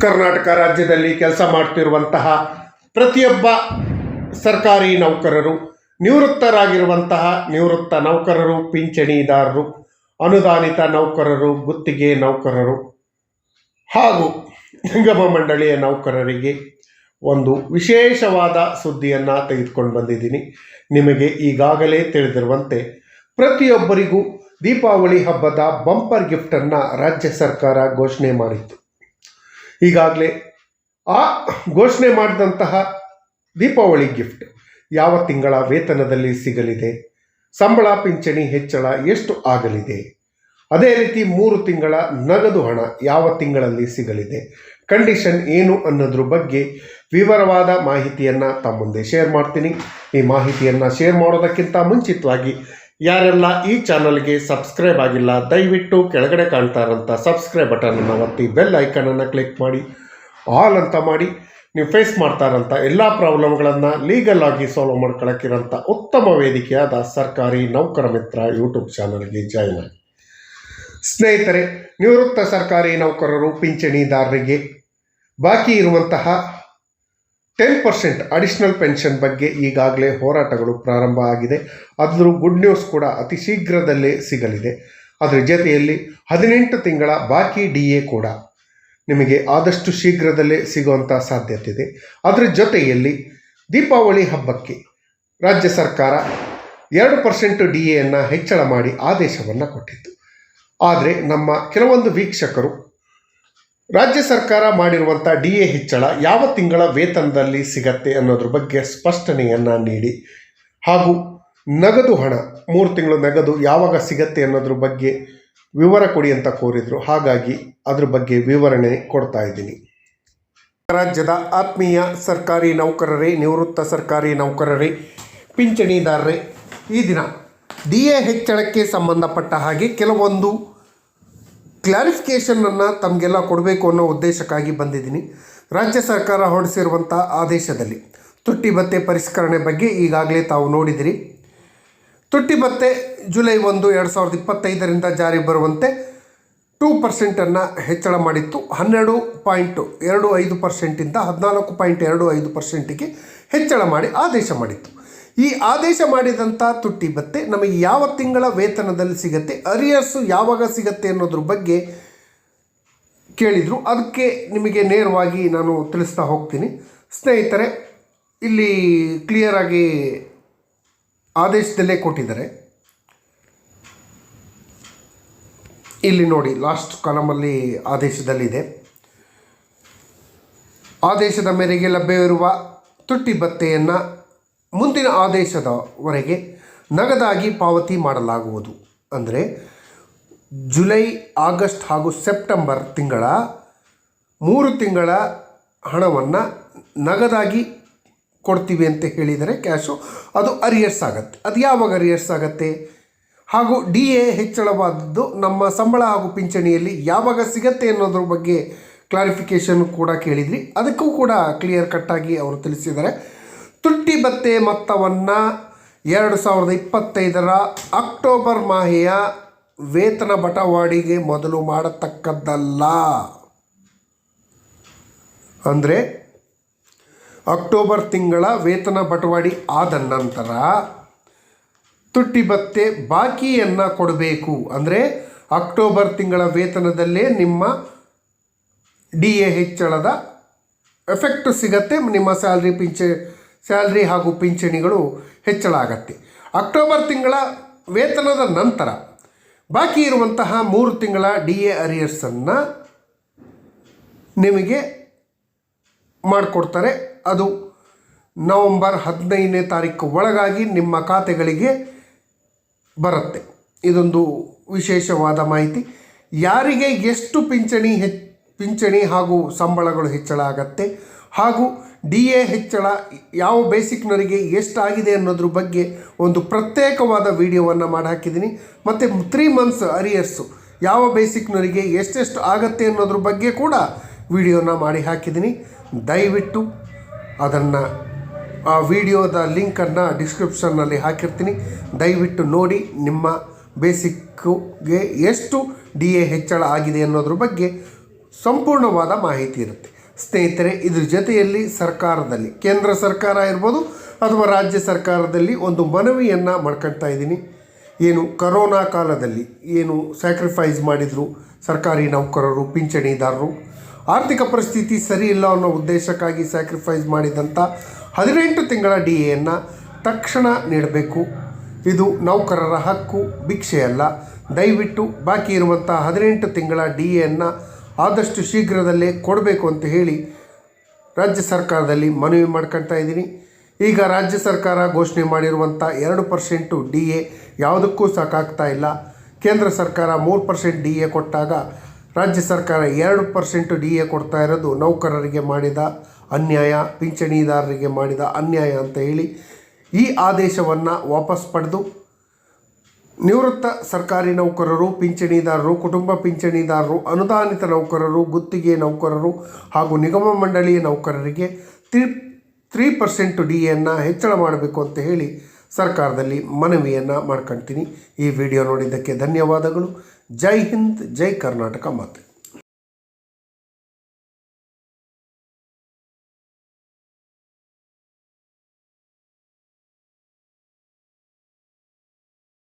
ಕರ್ನಾಟಕ ರಾಜ್ಯದಲ್ಲಿ ಕೆಲಸ ಮಾಡ್ತಿರುವಂತಹ ಪ್ರತಿಯೊಬ್ಬ ಸರ್ಕಾರಿ ನೌಕರರು, ನಿವೃತ್ತರಾಗಿರುವಂತಹ ನಿವೃತ್ತ ನೌಕರರು, ಪಿಂಚಣಿದಾರರು, ಅನುದಾನಿತ ನೌಕರರು, ಗುತ್ತಿಗೆ ನೌಕರರು ಹಾಗೂ ನಿಗಮ ಮಂಡಳಿಯ ನೌಕರರಿಗೆ ಒಂದು ವಿಶೇಷವಾದ ಸುದ್ದಿಯನ್ನು ತೆಗೆದುಕೊಂಡು ಬಂದಿದ್ದೀನಿ. ನಿಮಗೆ ಈಗಾಗಲೇ ತಿಳಿದಿರುವಂತೆ ಪ್ರತಿಯೊಬ್ಬರಿಗೂ ದೀಪಾವಳಿ ಹಬ್ಬದ ಬಂಪರ್ ಗಿಫ್ಟನ್ನು ರಾಜ್ಯ ಸರ್ಕಾರ ಘೋಷಣೆ ಮಾಡಿತ್ತು. ಈಗಾಗಲೇ ಆ ಘೋಷಣೆ ಮಾಡಿದಂತಹ ದೀಪಾವಳಿ ಗಿಫ್ಟ್ ಯಾವ ತಿಂಗಳ ವೇತನದಲ್ಲಿ ಸಿಗಲಿದೆ? ಸಂಬಳ ಪಿಂಚಣಿ ಹೆಚ್ಚಳ ಎಷ್ಟು ಆಗಲಿದೆ? ಅದೇ ರೀತಿ ಮೂರು ತಿಂಗಳ ನಗದು ಹಣ ಯಾವ ತಿಂಗಳಲ್ಲಿ ಸಿಗಲಿದೆ? ಕಂಡೀಷನ್ ಏನು ಅನ್ನೋದ್ರ ಬಗ್ಗೆ ವಿವರವಾದ ಮಾಹಿತಿಯನ್ನು ತಮ್ಮ ಮುಂದೆ ಶೇರ್ ಮಾಡ್ತೀನಿ. ಈ ಮಾಹಿತಿಯನ್ನು ಶೇರ್ ಮಾಡೋದಕ್ಕಿಂತ ಮುಂಚಿತವಾಗಿ ಯಾರೆಲ್ಲ ಈ ಚಾನಲ್ಗೆ ಸಬ್ಸ್ಕ್ರೈಬ್ ಆಗಿಲ್ಲ, ದಯವಿಟ್ಟು ಕೆಳಗಡೆ ಕಾಣ್ತಾ ಇರೋಂಥ ಸಬ್ಸ್ಕ್ರೈಬ್ ಬಟನನ್ನು ಒತ್ತಿ ಬೆಲ್ ಐಕನನ್ನು ಕ್ಲಿಕ್ ಮಾಡಿ. ಆಲ್ ಅಂತ ಮಾಡಿ. ನೀವು ಫೇಸ್ ಮಾಡ್ತಾ ಇರೋಂಥ ಎಲ್ಲ ಪ್ರಾಬ್ಲಮ್ಗಳನ್ನು ಲೀಗಲ್ ಆಗಿ ಸಾಲ್ವ್ ಮಾಡ್ಕೊಳಕ್ಕಿರೋಂಥ ಉತ್ತಮ ವೇದಿಕೆಯಾದ ಸರ್ಕಾರಿ ನೌಕರ ಮಿತ್ರ ಯೂಟ್ಯೂಬ್ ಚಾನಲ್ಗೆ ಜಾಯಿನ್ ಆಗಿ. ಸ್ನೇಹಿತರೆ, ನಿವೃತ್ತ ಸರ್ಕಾರಿ ನೌಕರರು, ಪಿಂಚಣಿದಾರರಿಗೆ ಬಾಕಿ ಇರುವಂತಹ ಟೆನ್ ಪರ್ಸೆಂಟ್ ಅಡಿಷನಲ್ ಪೆನ್ಷನ್ ಬಗ್ಗೆ ಈಗಾಗಲೇ ಹೋರಾಟಗಳು ಪ್ರಾರಂಭ ಆಗಿದೆ. ಅದ್ರ ಗುಡ್ ನ್ಯೂಸ್ ಕೂಡ ಅತಿ ಶೀಘ್ರದಲ್ಲೇ ಸಿಗಲಿದೆ. ಅದರ ಜೊತೆಯಲ್ಲಿ ಹದಿನೆಂಟು ತಿಂಗಳ ಬಾಕಿ ಡಿ ಎ ಕೂಡ ನಿಮಗೆ ಆದಷ್ಟು ಶೀಘ್ರದಲ್ಲೇ ಸಿಗುವಂಥ ಸಾಧ್ಯತೆ ಇದೆ. ಅದರ ಜೊತೆಯಲ್ಲಿ ದೀಪಾವಳಿ ಹಬ್ಬಕ್ಕೆ ರಾಜ್ಯ ಸರ್ಕಾರ ಎರಡು ಪರ್ಸೆಂಟ್ ಡಿ ಎಯನ್ನು ಹೆಚ್ಚಳ ಮಾಡಿ ಆದೇಶವನ್ನು ಕೊಟ್ಟಿತ್ತು. ಆದರೆ ನಮ್ಮ ಕೆಲವೊಂದು ವೀಕ್ಷಕರು ರಾಜ್ಯ ಸರ್ಕಾರ ಮಾಡಿರುವಂಥ ಡಿ ಎ ಹೆಚ್ಚಳ ಯಾವ ತಿಂಗಳ ವೇತನದಲ್ಲಿ ಸಿಗತ್ತೆ ಅನ್ನೋದ್ರ ಬಗ್ಗೆ ಸ್ಪಷ್ಟನೆಯನ್ನು ನೀಡಿ. ಹಾಗೂ ನಗದು ಹಣ, ಮೂರು ತಿಂಗಳು ನಗದು ಯಾವಾಗ ಸಿಗತ್ತೆ ಅನ್ನೋದ್ರ ಬಗ್ಗೆ ವಿವರ ಕೊಡಿ ಅಂತ ಕೋರಿದರು. ಹಾಗಾಗಿ ಅದ್ರ ಬಗ್ಗೆ ವಿವರಣೆ ಕೊಡ್ತಾ ಇದ್ದೀನಿ. ರಾಜ್ಯದ ಆತ್ಮೀಯ ಸರ್ಕಾರಿ ನೌಕರರೇ, ನಿವೃತ್ತ ಸರ್ಕಾರಿ ನೌಕರರೇ, ಪಿಂಚಣಿದಾರರೇ, ಈ ದಿನ ಡಿ ಎ ಹೆಚ್ಚಳಕ್ಕೆ ಸಂಬಂಧಪಟ್ಟ ಹಾಗೆ ಕೆಲವೊಂದು ಕ್ಲಾರಿಫಿಕೇಷನನ್ನು ತಮಗೆಲ್ಲ ಕೊಡಬೇಕು ಅನ್ನೋ ಉದ್ದೇಶಕ್ಕಾಗಿ ಬಂದಿದ್ದೀನಿ. ರಾಜ್ಯ ಸರ್ಕಾರ ಹೊರಡಿಸಿರುವಂಥ ಆದೇಶದಲ್ಲಿ ತುಟ್ಟಿ ಭತ್ತೆ ಪರಿಷ್ಕರಣೆ ಬಗ್ಗೆ ಈಗಾಗಲೇ ತಾವು ನೋಡಿದಿರಿ. ತುಟ್ಟಿ ಭತ್ತೆ ಜುಲೈ ಒಂದು ಎರಡು ಸಾವಿರದ ಇಪ್ಪತ್ತೈದರಿಂದ ಜಾರಿ ಬರುವಂತೆ ಟೂ ಪರ್ಸೆಂಟನ್ನು ಹೆಚ್ಚಳ ಮಾಡಿತ್ತು. ಹನ್ನೆರಡು ಪಾಯಿಂಟ್ ಎರಡು ಐದು ಪರ್ಸೆಂಟಿಂದ ಹದಿನಾಲ್ಕು ಪಾಯಿಂಟ್ ಎರಡು ಐದು ಪರ್ಸೆಂಟಿಗೆ ಹೆಚ್ಚಳ ಮಾಡಿ ಆದೇಶ ಮಾಡಿತ್ತು. ಈ ಆದೇಶ ಮಾಡಿದಂಥ ತುಟ್ಟಿ ಭತ್ತೆ ನಮಗೆ ಯಾವ ತಿಂಗಳ ವೇತನದಲ್ಲಿ ಸಿಗತ್ತೆ? ಅರಿಯರ್ಸು ಯಾವಾಗ ಸಿಗತ್ತೆ ಅನ್ನೋದ್ರ ಬಗ್ಗೆ ಕೇಳಿದರು. ಅದಕ್ಕೆ ನಿಮಗೆ ನೇರವಾಗಿ ನಾನು ತಿಳಿಸ್ತಾ ಹೋಗ್ತೀನಿ. ಸ್ನೇಹಿತರೆ, ಇಲ್ಲಿ ಕ್ಲಿಯರಾಗಿ ಆದೇಶದಲ್ಲೇ ಕೊಟ್ಟಿದ್ದಾರೆ. ಇಲ್ಲಿ ನೋಡಿ ಲಾಸ್ಟ್ ಕಾಲಮಲ್ಲಿ ಆದೇಶದಲ್ಲಿದೆ. ಆದೇಶದ ಮೇರೆಗೆ ಲಭ್ಯವಿರುವ ತುಟ್ಟಿ ಭತ್ಯೆಯನ್ನು ಮುಂದಿನ ಆದೇಶದವರೆಗೆ ನಗದಾಗಿ ಪಾವತಿ ಮಾಡಲಾಗುವುದು. ಅಂದರೆ ಜುಲೈ, ಆಗಸ್ಟ್ ಹಾಗೂ ಸೆಪ್ಟೆಂಬರ್ ತಿಂಗಳ ಮೂರು ತಿಂಗಳ ಹಣವನ್ನು ನಗದಾಗಿ ಕೊಡ್ತೀವಿ ಅಂತ ಹೇಳಿದರೆ ಕ್ಯಾಶು, ಅದು ಅರಿಯರ್ಸ್ ಆಗುತ್ತೆ. ಅದು ಯಾವಾಗ ಅರಿಯರ್ಸ್ ಆಗುತ್ತೆ? ಹಾಗೂ ಡಿ ಎ ಹೆಚ್ಚಳವಾದದ್ದು ನಮ್ಮ ಸಂಬಳ ಹಾಗೂ ಪಿಂಚಣಿಯಲ್ಲಿ ಯಾವಾಗ ಸಿಗತ್ತೆ ಅನ್ನೋದ್ರ ಬಗ್ಗೆ ಕ್ಲಾರಿಫಿಕೇಷನ್ ಕೂಡ ಕೇಳಿದ್ರಿ. ಅದಕ್ಕೂ ಕೂಡ ಕ್ಲಿಯರ್ ಕಟ್ಟಾಗಿ ಅವರು ತಿಳಿಸಿದ್ದಾರೆ. ತುಟ್ಟಿ ಭತ್ತೆ ಮೊತ್ತವನ್ನು ಎರಡು ಸಾವಿರದ ಇಪ್ಪತ್ತೈದರ ಅಕ್ಟೋಬರ್ ಮಾಹೆಯ ವೇತನ ಬಟವಾಡಿಗೆ ಮೊದಲು ಮಾಡತಕ್ಕದ್ದಲ್ಲ. ಅಂದರೆ ಅಕ್ಟೋಬರ್ ತಿಂಗಳ ವೇತನ ಬಟವಾಡಿ ಆದ ನಂತರ ತುಟ್ಟಿ ಭತ್ತೆ ಬಾಕಿಯನ್ನು ಕೊಡಬೇಕು. ಅಂದರೆ ಅಕ್ಟೋಬರ್ ತಿಂಗಳ ವೇತನದಲ್ಲೇ ನಿಮ್ಮ ಡಿ ಎ ಹೆಚ್ಚಳದ ಎಫೆಕ್ಟ್ ಸಿಗತ್ತೆ, ನಿಮ್ಮ ಸ್ಯಾಲ್ರಿ ಪಿಂಚ ಸ್ಯಾಲ್ರಿ ಹಾಗೂ ಪಿಂಚಣಿಗಳು ಹೆಚ್ಚಳ ಆಗತ್ತೆ ಅಕ್ಟೋಬರ್ ತಿಂಗಳ ವೇತನದ ನಂತರ ಬಾಕಿ ಇರುವಂತಹ ಮೂರು ತಿಂಗಳ ಡಿ ಎ ಅರಿಯರ್ಸನ್ನು ನಿಮಗೆ ಮಾಡಿಕೊಡ್ತಾರೆ. ಅದು ನವಂಬರ್ ಹದಿನೈದನೇ ತಾರೀಕು ಒಳಗಾಗಿ ನಿಮ್ಮ ಖಾತೆಗಳಿಗೆ ಬರುತ್ತೆ. ಇದೊಂದು ವಿಶೇಷವಾದ ಮಾಹಿತಿ. ಯಾರಿಗೆ ಎಷ್ಟು ಪಿಂಚಣಿ ಹೆಚ್ ಪಿಂಚಣಿ ಹಾಗೂ ಸಂಬಳಗಳು ಹೆಚ್ಚಳ ಆಗತ್ತೆ ಹಾಗೂ ಡಿ ಎ ಹೆಚ್ಚಳ ಯಾವ ಬೇಸಿಕ್ನವರಿಗೆ ಎಷ್ಟಾಗಿದೆ ಅನ್ನೋದ್ರ ಬಗ್ಗೆ ಒಂದು ಪ್ರತ್ಯೇಕವಾದ ವಿಡಿಯೋವನ್ನು ಮಾಡಿ ಹಾಕಿದ್ದೀನಿ ಮತ್ತು ತ್ರೀ ಮಂತ್ಸ್ ಅರಿಯರ್ಸು ಯಾವ ಬೇಸಿಕ್ನವರಿಗೆ ಎಷ್ಟೆಷ್ಟು ಆಗತ್ತೆ ಅನ್ನೋದ್ರ ಬಗ್ಗೆ ಕೂಡ ವಿಡಿಯೋನ ಮಾಡಿ ಹಾಕಿದ್ದೀನಿ ದಯವಿಟ್ಟು ಅದನ್ನು, ಆ ವಿಡಿಯೋದ ಲಿಂಕನ್ನು ಡಿಸ್ಕ್ರಿಪ್ಷನ್ನಲ್ಲಿ ಹಾಕಿರ್ತೀನಿ. ದಯವಿಟ್ಟು ನೋಡಿ ನಿಮ್ಮ ಬೇಸಿಕ್ಕುಗೆ ಎಷ್ಟು ಡಿ ಎ ಹೆಚ್ಚಳ ಆಗಿದೆ ಅನ್ನೋದ್ರ ಬಗ್ಗೆ ಸಂಪೂರ್ಣವಾದ ಮಾಹಿತಿ ಇರುತ್ತೆ. ಸ್ನೇಹಿತರೆ, ಇದ್ರ ಜೊತೆಯಲ್ಲಿ ಸರ್ಕಾರದಲ್ಲಿ, ಕೇಂದ್ರ ಸರ್ಕಾರ ಇರ್ಬೋದು ಅಥವಾ ರಾಜ್ಯ ಸರ್ಕಾರದಲ್ಲಿ ಒಂದು ಮನವಿಯನ್ನು ಮಾಡ್ಕೊಳ್ತಾ ಇದ್ದೀನಿ. ಏನು, ಕರೋನಾ ಕಾಲದಲ್ಲಿ ಏನು ಸ್ಯಾಕ್ರಿಫೈಸ್ ಮಾಡಿದರು ಸರ್ಕಾರಿ ನೌಕರರು, ಪಿಂಚಣಿದಾರರು? ಆರ್ಥಿಕ ಪರಿಸ್ಥಿತಿ ಸರಿ ಇಲ್ಲ ಅನ್ನೋ ಉದ್ದೇಶಕ್ಕಾಗಿ ಸ್ಯಾಕ್ರಿಫೈಸ್ ಮಾಡಿದಂಥ ಹದಿನೆಂಟು ತಿಂಗಳ ಡಿ ಎಯನ್ನು ತಕ್ಷಣ ನೀಡಬೇಕು. ಇದು ನೌಕರರ ಹಕ್ಕು, ಭಿಕ್ಷೆಯಲ್ಲ. ದಯವಿಟ್ಟು ಬಾಕಿ ಇರುವಂಥ ಹದಿನೆಂಟು ತಿಂಗಳ ಡಿ ಎಯನ್ನು ಆದಷ್ಟು ಶೀಘ್ರದಲ್ಲೇ ಕೊಡಬೇಕು ಅಂತ ಹೇಳಿ ರಾಜ್ಯ ಸರ್ಕಾರದಲ್ಲಿ ಮನವಿ ಮಾಡ್ಕೊಳ್ತಾ ಇದ್ದೀನಿ. ಈಗ ರಾಜ್ಯ ಸರ್ಕಾರ ಘೋಷಣೆ ಮಾಡಿರುವಂಥ ಎರಡು ಪರ್ಸೆಂಟು ಡಿ ಎ ಯಾವುದಕ್ಕೂ ಸಾಕಾಗ್ತಾ ಇಲ್ಲ. ಕೇಂದ್ರ ಸರ್ಕಾರ ಮೂರು ಪರ್ಸೆಂಟ್ ಡಿ ಎ ಕೊಟ್ಟಾಗ ರಾಜ್ಯ ಸರ್ಕಾರ ಎರಡು ಪರ್ಸೆಂಟು ಡಿ ಎ ಕೊಡ್ತಾ ಇರೋದು ನೌಕರರಿಗೆ ಮಾಡಿದ ಅನ್ಯಾಯ, ಪಿಂಚಣಿದಾರರಿಗೆ ಮಾಡಿದ ಅನ್ಯಾಯ ಅಂತ ಹೇಳಿ ಈ ಆದೇಶವನ್ನು ವಾಪಸ್ ಪಡೆದು ನಿವೃತ್ತ ಸರ್ಕಾರಿ ನೌಕರರು, ಪಿಂಚಣಿದಾರರು, ಕುಟುಂಬ ಪಿಂಚಣಿದಾರರು, ಅನುದಾನಿತ ನೌಕರರು, ಗುತ್ತಿಗೆ ನೌಕರರು ಹಾಗೂ ನಿಗಮ ಮಂಡಳಿಯ ನೌಕರರಿಗೆ ತ್ರೀ ತ್ರೀ ಪರ್ಸೆಂಟ್ ಡಿ ಎನ್ನು ಹೆಚ್ಚಳ ಮಾಡಬೇಕು ಅಂತ ಹೇಳಿ ಸರ್ಕಾರದಲ್ಲಿ ಮನವಿಯನ್ನು ಮಾಡ್ಕೊಳ್ತೀನಿ ಈ ವಿಡಿಯೋ ನೋಡಿದ್ದಕ್ಕೆ ಧನ್ಯವಾದಗಳು. ಜೈ ಹಿಂದ್, ಜೈ ಕರ್ನಾಟಕ ಮಾತೆ.